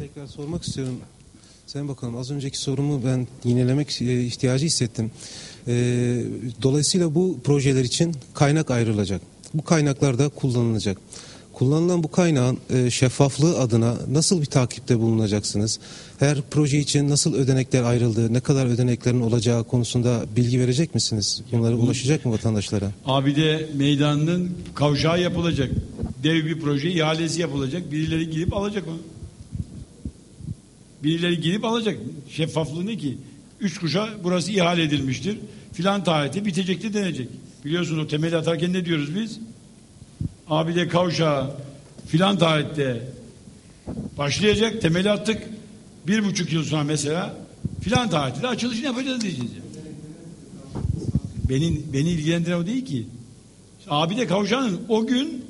Tekrar sormak istiyorum. Sayın Bakanım az önceki sorumu ben yinelemek e, ihtiyacı hissettim. E, Dolayısıyla bu projeler için kaynak ayrılacak. Bu kaynaklar da kullanılacak. Kullanılan bu kaynağın e, şeffaflığı adına nasıl bir takipte bulunacaksınız? Her proje için nasıl ödenekler ayrıldığı, ne kadar ödeneklerin olacağı konusunda bilgi verecek misiniz? Bunlara ulaşacak mı vatandaşlara? Abide meydanının kavşağı yapılacak. Dev bir proje ihalesi yapılacak. Birileri gidip alacak onu. Birileri gidip alacak. Şeffaflığı ne ki? Üç kuşa burası ihale edilmiştir. Filan tarihte bitecekti denecek. Biliyorsunuz o temeli atarken ne diyoruz biz? Abide kavşağı filan tarihte başlayacak. Temeli attık. Bir buçuk yıl sonra mesela filan tarihte de açılışını yapacağız diyeceğiz. Yani. Beni, beni ilgilendiren o değil ki. Abide kavşağının o gün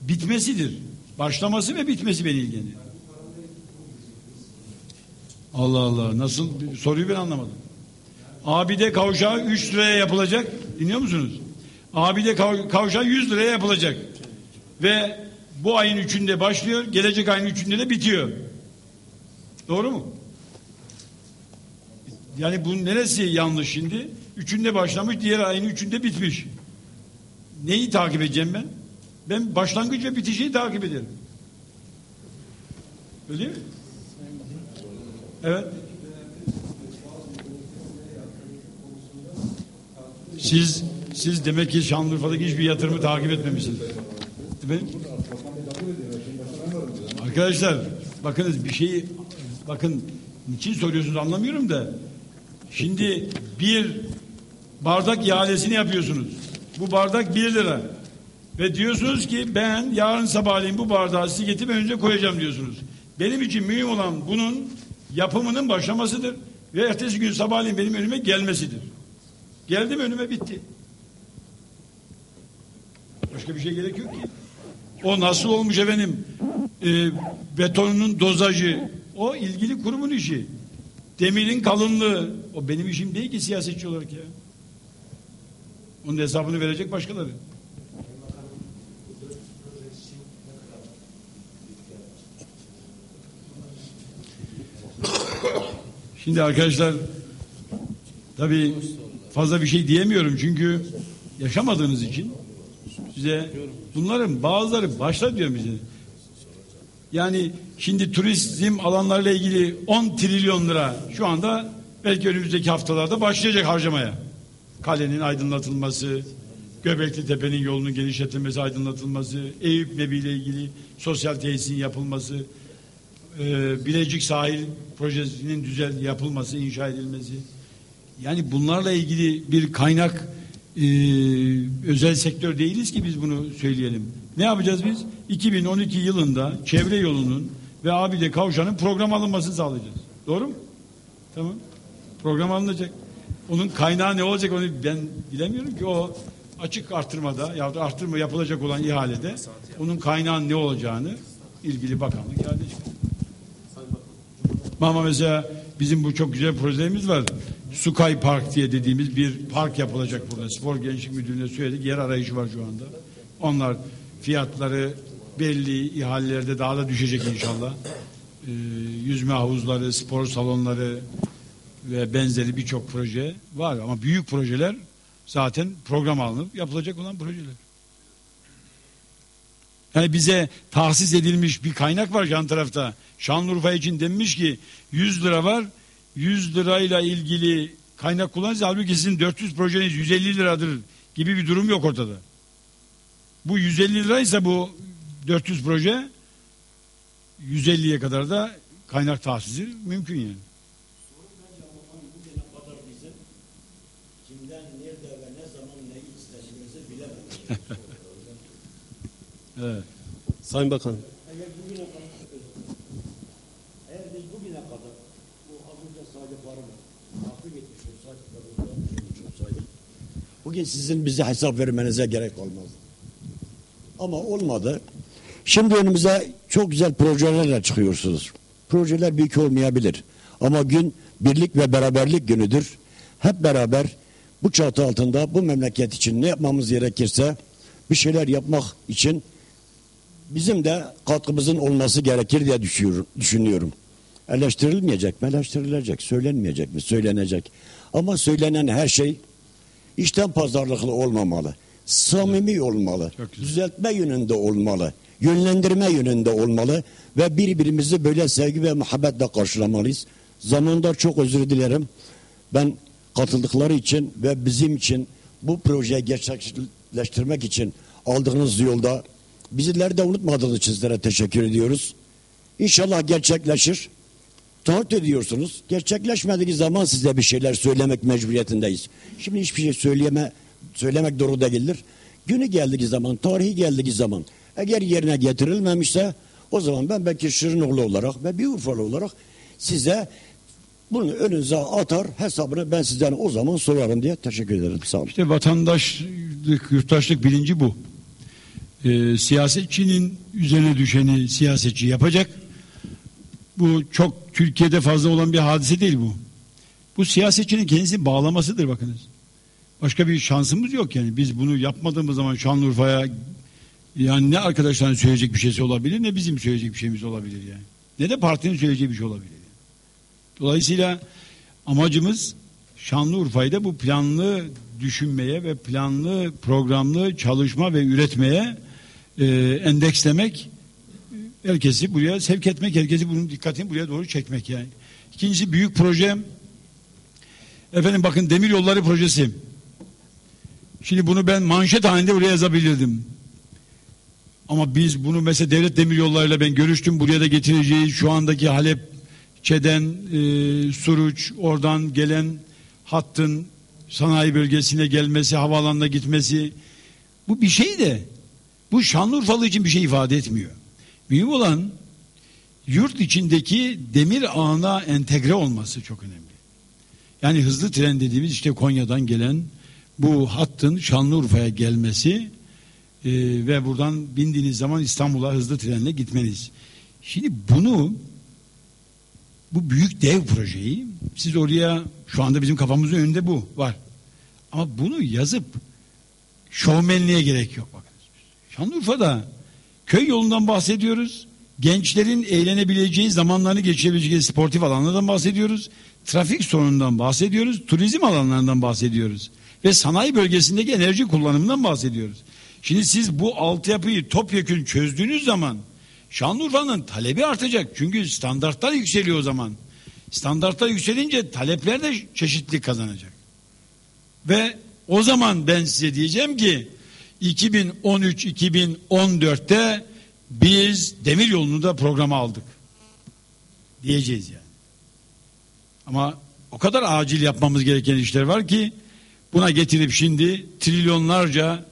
bitmesidir. Başlaması ve bitmesi beni ilgilendiriyor. Allah Allah. Nasıl? Soruyu ben anlamadım. Abide kavşağı 3 liraya yapılacak. Dinliyor musunuz? Abide kav- kavşağı 100 liraya yapılacak. Ve bu ayın 3'ünde başlıyor. Gelecek ayın 3'ünde de bitiyor. Doğru mu? Yani bunun neresi yanlış şimdi? Üçünde başlamış, diğer ayın üçünde bitmiş. Neyi takip edeceğim ben? Ben başlangıç ve bitişi takip ederim. Öyle mi? Evet. Siz siz demek ki Şanlıurfa'daki hiçbir yatırımı takip etmemişsiniz. Efendim? Arkadaşlar bakınız bir şeyi bakın niçin soruyorsunuz anlamıyorum da şimdi bir bardak ihalesini yapıyorsunuz. Bu bardak bir lira. Ve diyorsunuz ki ben yarın sabahleyin bu bardağı size getirip önce koyacağım diyorsunuz. Benim için mühim olan bunun yapımının başlamasıdır. Ve ertesi gün sabahleyin benim önüme gelmesidir. Geldim önüme bitti. Başka bir şey gerek yok ki. O nasıl olmuş efendim? Ee, betonun dozajı. O ilgili kurumun işi. Demirin kalınlığı. O benim işim değil ki siyasetçi olarak ya. Onun hesabını verecek başkaları. Şimdi arkadaşlar tabii fazla bir şey diyemiyorum çünkü yaşamadığınız için size bunların bazıları başla diyorum bize. Yani şimdi turizm alanlarıyla ilgili 10 trilyon lira şu anda belki önümüzdeki haftalarda başlayacak harcamaya. Kalenin aydınlatılması, Göbekli Tepe'nin yolunun genişletilmesi, aydınlatılması, Eyüp Nebi ile ilgili sosyal tesisin yapılması, e, Bilecik sahil projesinin düzel yapılması, inşa edilmesi. Yani bunlarla ilgili bir kaynak e, özel sektör değiliz ki biz bunu söyleyelim. Ne yapacağız biz? 2012 yılında çevre yolunun ve Abide Kavşağı'nın program alınmasını sağlayacağız. Doğru mu? Tamam. Program alınacak. Onun kaynağı ne olacak onu ben bilemiyorum ki o açık artırmada ya da artırma yapılacak olan ihalede onun kaynağı ne olacağını ilgili bakanlık iade. Ama mesela bizim bu çok güzel projelerimiz var. Sukay Park diye dediğimiz bir park yapılacak burada. Spor Gençlik Müdürlüğü'ne söyledik. Yer arayışı var şu anda. Onlar fiyatları belli ihalelerde daha da düşecek inşallah. Ee, yüzme havuzları, spor salonları ve benzeri birçok proje var. Ama büyük projeler zaten program alınıp yapılacak olan projeler. Yani bize tahsis edilmiş bir kaynak var yan tarafta. Şanlıurfa için denmiş ki 100 lira var. 100 lirayla ilgili kaynak kullanacağız. Halbuki sizin 400 projeniz 150 liradır gibi bir durum yok ortada. Bu 150 liraysa bu 400 proje 150'ye kadar da kaynak tahsisi mümkün yani. evet. Sayın Bakan. Eğer bugüne kadar eğer biz bugüne kadar bu az önce etmiş olsaydık ve uygulamış olsaydık bugün sizin bize hesap vermenize gerek olmazdı. Ama olmadı. Şimdi önümüze çok güzel projelerle çıkıyorsunuz. Projeler büyük olmayabilir. Ama gün birlik ve beraberlik günüdür. Hep beraber bu çatı altında bu memleket için ne yapmamız gerekirse bir şeyler yapmak için bizim de katkımızın olması gerekir diye düşünüyorum. eleştirilmeyecek mi? Eleştirilecek. Söylenmeyecek mi? Söylenecek. Ama söylenen her şey işten pazarlıklı olmamalı. Samimi olmalı. Düzeltme yönünde olmalı. Yönlendirme yönünde olmalı. Ve birbirimizi böyle sevgi ve muhabbetle karşılamalıyız. Zamanında çok özür dilerim. Ben katıldıkları için ve bizim için bu projeyi gerçekleştirmek için aldığınız yolda bizleri de unutmadığınız için sizlere teşekkür ediyoruz. İnşallah gerçekleşir. Taahhüt ediyorsunuz. Gerçekleşmediği zaman size bir şeyler söylemek mecburiyetindeyiz. Şimdi hiçbir şey söyleyeme, söylemek doğru değildir. Günü geldiği zaman, tarihi geldiği zaman eğer yerine getirilmemişse o zaman ben Bekir Şirinoğlu olarak ve bir Urfalı olarak size bunu önünüze atar hesabını ben sizden o zaman sorarım diye teşekkür ederim. Sağ olun. İşte vatandaşlık, yurttaşlık bilinci bu. Ee, siyasetçinin üzerine düşeni siyasetçi yapacak. Bu çok Türkiye'de fazla olan bir hadise değil bu. Bu siyasetçinin kendisi bağlamasıdır bakınız. Başka bir şansımız yok yani. Biz bunu yapmadığımız zaman Şanlıurfa'ya yani ne arkadaşların söyleyecek bir şeysi olabilir ne bizim söyleyecek bir şeyimiz olabilir yani. Ne de partinin söyleyeceği bir şey olabilir. Yani. Dolayısıyla amacımız Şanlıurfa'yı da bu planlı düşünmeye ve planlı programlı çalışma ve üretmeye e, endekslemek herkesi buraya sevk etmek, herkesi bunun dikkatini buraya doğru çekmek yani. İkincisi büyük proje efendim bakın demir yolları projesi. Şimdi bunu ben manşet halinde buraya yazabilirdim. Ama biz bunu mesela devlet demir yollarıyla ben görüştüm. Buraya da getireceğiz. Şu andaki Halepçe'den e, Suruç oradan gelen hattın sanayi bölgesine gelmesi, havaalanına gitmesi bu bir şey de bu Şanlıurfalı için bir şey ifade etmiyor. Mühim olan yurt içindeki demir ağına entegre olması çok önemli. Yani hızlı tren dediğimiz işte Konya'dan gelen bu hattın Şanlıurfa'ya gelmesi e, ve buradan bindiğiniz zaman İstanbul'a hızlı trenle gitmeniz. Şimdi bunu bu büyük dev projeyi siz oraya şu anda bizim kafamızın önünde bu var. Ama bunu yazıp şovmenliğe gerek yok bakın. Şanlıurfa'da köy yolundan bahsediyoruz. Gençlerin eğlenebileceği, zamanlarını geçirebileceği sportif alanlardan bahsediyoruz. Trafik sorunundan bahsediyoruz. Turizm alanlarından bahsediyoruz. Ve sanayi bölgesindeki enerji kullanımından bahsediyoruz. Şimdi siz bu altyapıyı topyekün çözdüğünüz zaman Şanlıurfa'nın talebi artacak. Çünkü standartlar yükseliyor o zaman. Standartlar yükselince talepler de çeşitlilik kazanacak. Ve o zaman ben size diyeceğim ki 2013-2014'te biz demir yolunu da programa aldık. Diyeceğiz yani. Ama o kadar acil yapmamız gereken işler var ki buna getirip şimdi trilyonlarca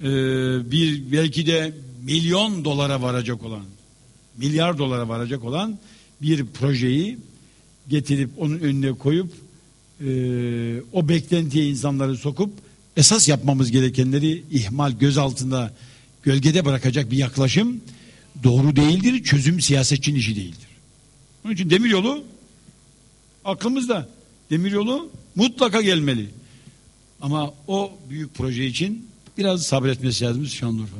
e, bir belki de milyon dolara varacak olan milyar dolara varacak olan bir projeyi getirip onun önüne koyup e, o beklentiye insanları sokup esas yapmamız gerekenleri ihmal göz altında gölgede bırakacak bir yaklaşım doğru değildir. Çözüm siyasetçinin işi değildir. Onun için demiryolu aklımızda. Demiryolu mutlaka gelmeli. Ama o büyük proje için biraz sabretmesi lazım Şanlıurfa.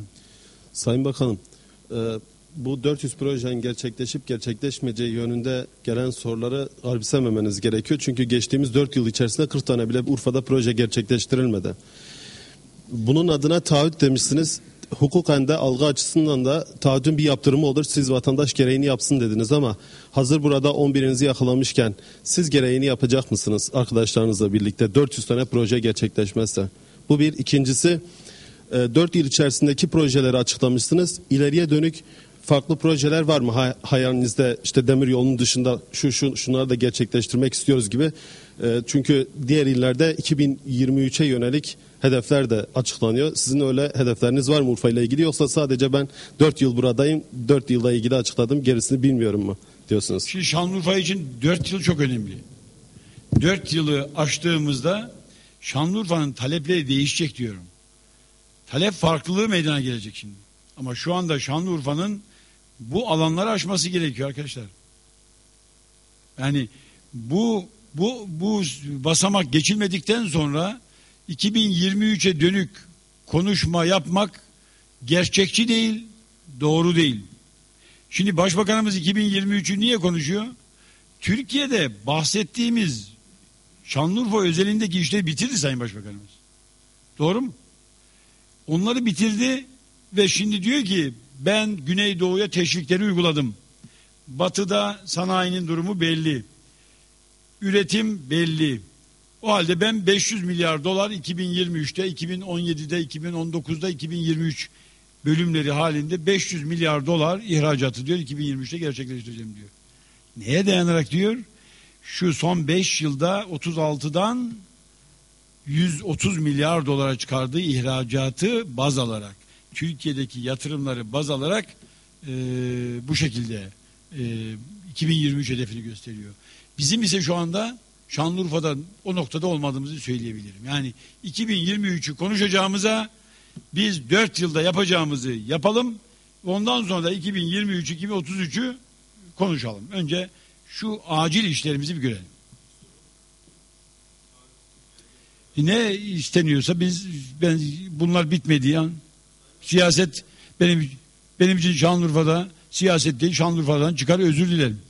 Sayın Bakanım, e, bu 400 projenin gerçekleşip gerçekleşmeyeceği yönünde gelen soruları garipsememeniz gerekiyor. Çünkü geçtiğimiz 4 yıl içerisinde 40 tane bile Urfa'da proje gerçekleştirilmedi. Bunun adına taahhüt demişsiniz. Hukuken de algı açısından da taahhütün bir yaptırımı olur. Siz vatandaş gereğini yapsın dediniz ama hazır burada 11'inizi yakalamışken siz gereğini yapacak mısınız arkadaşlarınızla birlikte 400 tane proje gerçekleşmezse? Bu bir. ikincisi 4 yıl içerisindeki projeleri açıklamışsınız. İleriye dönük farklı projeler var mı hay- hayalinizde işte demir yolunun dışında şu şu şunları da gerçekleştirmek istiyoruz gibi. E, çünkü diğer illerde 2023'e yönelik hedefler de açıklanıyor. Sizin öyle hedefleriniz var mı Urfa ile ilgili yoksa sadece ben 4 yıl buradayım 4 yılla ilgili açıkladım gerisini bilmiyorum mu diyorsunuz? Şimdi Şanlıurfa için 4 yıl çok önemli. 4 yılı aştığımızda Şanlıurfa'nın talepleri değişecek diyorum. Talep farklılığı meydana gelecek şimdi. Ama şu anda Şanlıurfa'nın bu alanları aşması gerekiyor arkadaşlar. Yani bu bu bu basamak geçilmedikten sonra 2023'e dönük konuşma yapmak gerçekçi değil, doğru değil. Şimdi Başbakanımız 2023'ü niye konuşuyor? Türkiye'de bahsettiğimiz Şanlıurfa özelindeki işleri bitirdi Sayın Başbakanımız. Doğru mu? Onları bitirdi ve şimdi diyor ki ben Güneydoğu'ya teşvikleri uyguladım. Batı'da sanayinin durumu belli. Üretim belli. O halde ben 500 milyar dolar 2023'te, 2017'de, 2019'da, 2023 bölümleri halinde 500 milyar dolar ihracatı diyor 2023'te gerçekleştireceğim diyor. Neye dayanarak diyor? Şu son 5 yılda 36'dan 130 milyar dolara çıkardığı ihracatı baz alarak, Türkiye'deki yatırımları baz alarak e, bu şekilde e, 2023 hedefini gösteriyor. Bizim ise şu anda Şanlıurfa'da o noktada olmadığımızı söyleyebilirim. Yani 2023'ü konuşacağımıza biz 4 yılda yapacağımızı yapalım. Ondan sonra da 2023-2033'ü konuşalım. Önce şu acil işlerimizi bir görelim. Ne isteniyorsa biz ben bunlar bitmediği an siyaset benim benim için Şanlıurfa'da siyaset değil Şanlıurfa'dan çıkar özür dilerim.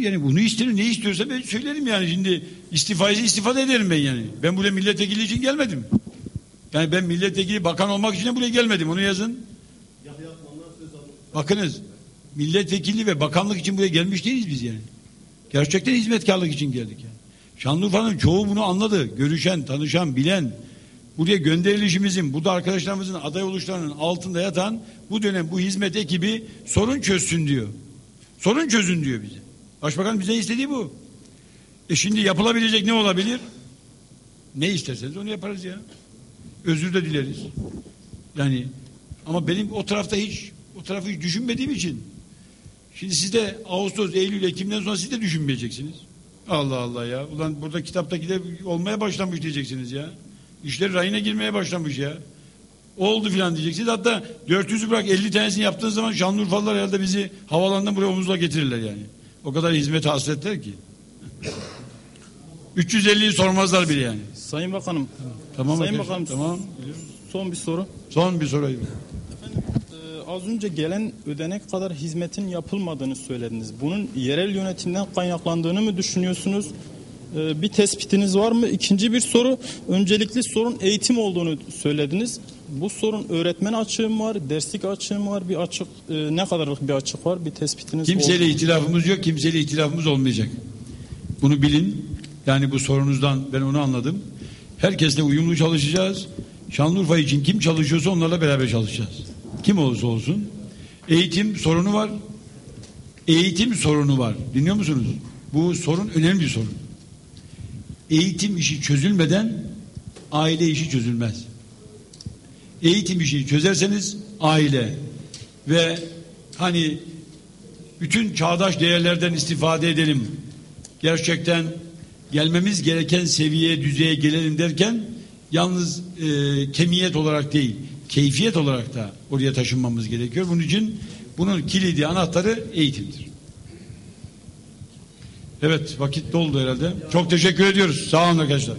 Yani bunu isterim ne istiyorsa ben söylerim yani şimdi istifayı istifade ederim ben yani. Ben buraya milletvekili için gelmedim. Yani ben milletvekili bakan olmak için buraya gelmedim onu yazın. Bakınız milletvekili ve bakanlık için buraya gelmiş değiliz biz yani. Gerçekten hizmetkarlık için geldik yani. Şanlıurfa'nın çoğu bunu anladı. Görüşen, tanışan, bilen, buraya gönderilişimizin, burada arkadaşlarımızın aday oluşlarının altında yatan bu dönem bu hizmet ekibi sorun çözsün diyor. Sorun çözün diyor bize. Başbakan bize istediği bu. E şimdi yapılabilecek ne olabilir? Ne isterseniz onu yaparız ya. Özür de dileriz. Yani ama benim o tarafta hiç o tarafı hiç düşünmediğim için şimdi siz de Ağustos, Eylül, Ekim'den sonra siz de düşünmeyeceksiniz. Allah Allah ya. Ulan burada kitaptaki de olmaya başlamış diyeceksiniz ya. İşler rayına girmeye başlamış ya. Oldu filan diyeceksiniz. Hatta 400'ü bırak 50 tanesini yaptığınız zaman Şanlıurfalılar herhalde bizi havalandan buraya omuzla getirirler yani. O kadar hizmet hasretler ki. 350'yi sormazlar bile yani. Sayın Bakanım, Tamam Sayın arkadaşlar, Bakanım, Tamam. son bir soru. Son bir sorayım. Ee, az önce gelen ödenek kadar hizmetin yapılmadığını söylediniz. Bunun yerel yönetimden kaynaklandığını mı düşünüyorsunuz? Ee, bir tespitiniz var mı? İkinci bir soru, öncelikli sorun eğitim olduğunu söylediniz. Bu sorun öğretmen açığı mı var, derslik açığı mı var, bir açık, e, ne kadarlık bir açık var? Bir tespitiniz Kimseyle oldu mu? ihtilafımız yok, kimseyle ihtilafımız olmayacak. Bunu bilin. Yani bu sorunuzdan ben onu anladım. Herkesle uyumlu çalışacağız. Şanlıurfa için kim çalışıyorsa onlarla beraber çalışacağız. Kim olursa olsun. Eğitim sorunu var. Eğitim sorunu var. Dinliyor musunuz? Bu sorun önemli bir sorun. Eğitim işi çözülmeden aile işi çözülmez. Eğitim işini çözerseniz aile ve hani bütün çağdaş değerlerden istifade edelim. Gerçekten gelmemiz gereken seviyeye, düzeye gelelim derken yalnız e, kemiyet olarak değil, keyfiyet olarak da oraya taşınmamız gerekiyor. Bunun için bunun kilidi, anahtarı eğitimdir. Evet, vakit doldu herhalde. Çok teşekkür ediyoruz. Sağ olun arkadaşlar.